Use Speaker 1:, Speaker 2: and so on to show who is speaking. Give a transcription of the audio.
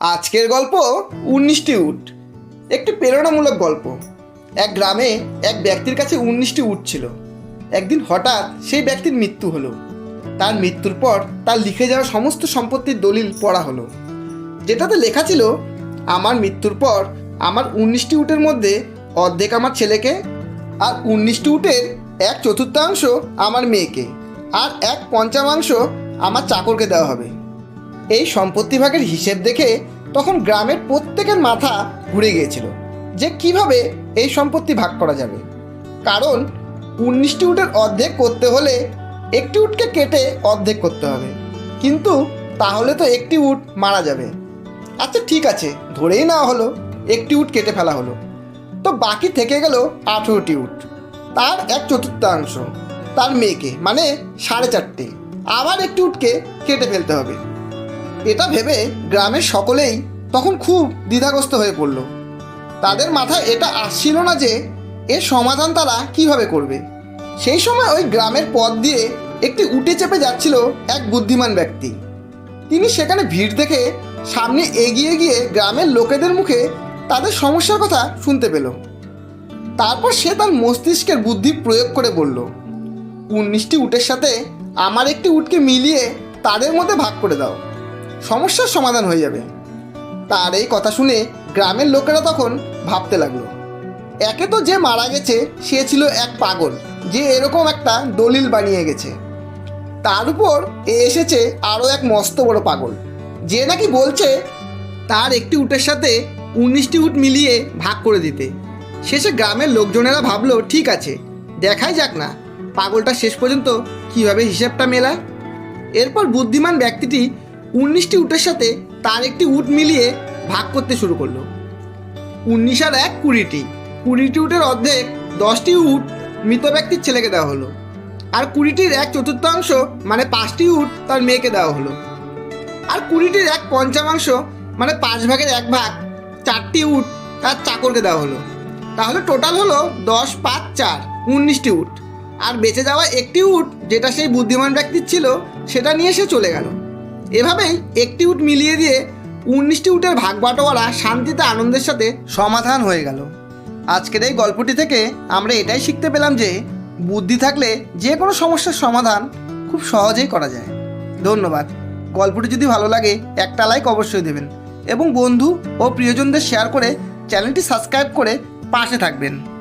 Speaker 1: আজকের গল্প উনিশটি উট। একটি প্রেরণামূলক গল্প। এক গ্রামে এক ব্যক্তির কাছে উনিশটি উট ছিল। একদিন হঠাৎ সেই ব্যক্তির মৃত্যু হলো। তার মৃত্যুর পর তার লিখে যাওয়া সমস্ত সম্পত্তির দলিল পড়া হলো। যেটাতে লেখা ছিল, আমার মৃত্যুর পর আমার উনিশটি উটের মধ্যে অর্ধেক আমার ছেলেকে আর উনিশটি উটের এক চতুর্থাংশ আমার মেয়েকে, আর এক পঞ্চমাংশ আমার চাকরকে দেওয়া হবে। এই সম্পত্তি ভাগের হিসেব দেখে তখন গ্রামের প্রত্যেকের মাথা ঘুরে গিয়েছিল যে কীভাবে এই সম্পত্তি ভাগ করা যাবে। কারণ উনিশটি উটের অর্ধেক করতে হলে একটি উটকে কেটে অর্ধেক করতে হবে। কিন্তু তাহলে তো একটি উট মারা যাবে। আচ্ছা ঠিক আছে, ধরেই নেওয়া হলো, একটি উট কেটে ফেলা হলো। তো বাকি থেকে গেল আঠেরোটি উট। তার এক চতুর্থাংশ, তার মেয়েকে মানে সাড়ে চারটে। আবার একটি উটকে কেটে ফেলতে হবে। এটা ভেবে গ্রামের সকলেই তখন খুব দ্বিধাগ্রস্ত হয়ে পড়ল। তাদের মাথায় এটা আসছিল না যে এর সমাধান তারা কীভাবে করবে। সেই সময় ওই গ্রামের পথ দিয়ে একটি উটে চেপে যাচ্ছিল এক বুদ্ধিমান ব্যক্তি। তিনি সেখানে ভিড় দেখে সামনে এগিয়ে গিয়ে গ্রামের লোকেদের মুখে তাদের সমস্যার কথা শুনতে পেল। তারপর সে তার মস্তিষ্কের বুদ্ধি প্রয়োগ করে বলল উনিশটি উটের সাথে আমার একটি উটকে মিলিয়ে তাদের মধ্যে ভাগ করে দাও। সমস্যার সমাধান হয়ে যাবে। তার এই কথা শুনে গ্রামের লোকেরা তখন ভাবতে লাগল। একে তো যে মারা গেছে, সে ছিল এক পাগল, যে এরকম একটা দলিল বানিয়ে গেছে। তার উপর এ এসেছে আরও এক মস্ত বড় পাগল, যে নাকি বলছে তার একটি উটের সাথে উনিশটি উট মিলিয়ে ভাগ করে দিতে। শেষে গ্রামের লোকজনেরা ভাবলো, ঠিক আছে, দেখাই যাক না, পাগলটা শেষ পর্যন্ত কীভাবে হিসেবটা মেলায়? এরপর বুদ্ধিমান ব্যক্তিটি উনিশটি উটের সাথে তার একটি উট মিলিয়ে ভাগ করতে শুরু করল। উনিশ আর এক কুড়িটি। কুড়িটি উটের অর্ধেক দশটি উট মৃত ব্যক্তির ছেলেকে দেওয়া হলো। আর কুড়িটির এক চতুর্থাংশ মানে পাঁচটি উট তার মেয়েকে দেওয়া হলো। আর কুড়িটির এক পঞ্চমাংশ মানে পাঁচ ভাগের এক ভাগ, চারটি উট তার চাকরকে দেওয়া হলো। তাহলে টোটাল হলো দশ পাঁচ চার, উনিশটি উট। আর বেঁচে যাওয়া একটি উট, যেটা সেই বুদ্ধিমান ব্যক্তির ছিল, সেটা নিয়ে সে চলে গেল। এভাবেই একটি উট মিলিয়ে দিয়ে উনিশটি উটের ভাগ বাটোয়ারা শান্তিতে আনন্দের সাথে সমাধান হয়ে গেল। আজকের এই গল্পটি থেকে আমরা এটাই শিখতে পেলাম যে বুদ্ধি থাকলে যে কোনো সমস্যার সমাধান খুব সহজেই করা যায়। ধন্যবাদ। গল্পটি যদি ভালো লাগে, একটা লাইক অবশ্যই দেবেন এবং বন্ধু ও প্রিয়জনদের শেয়ার করে চ্যানেলটি সাবস্ক্রাইব করে পাশে থাকবেন।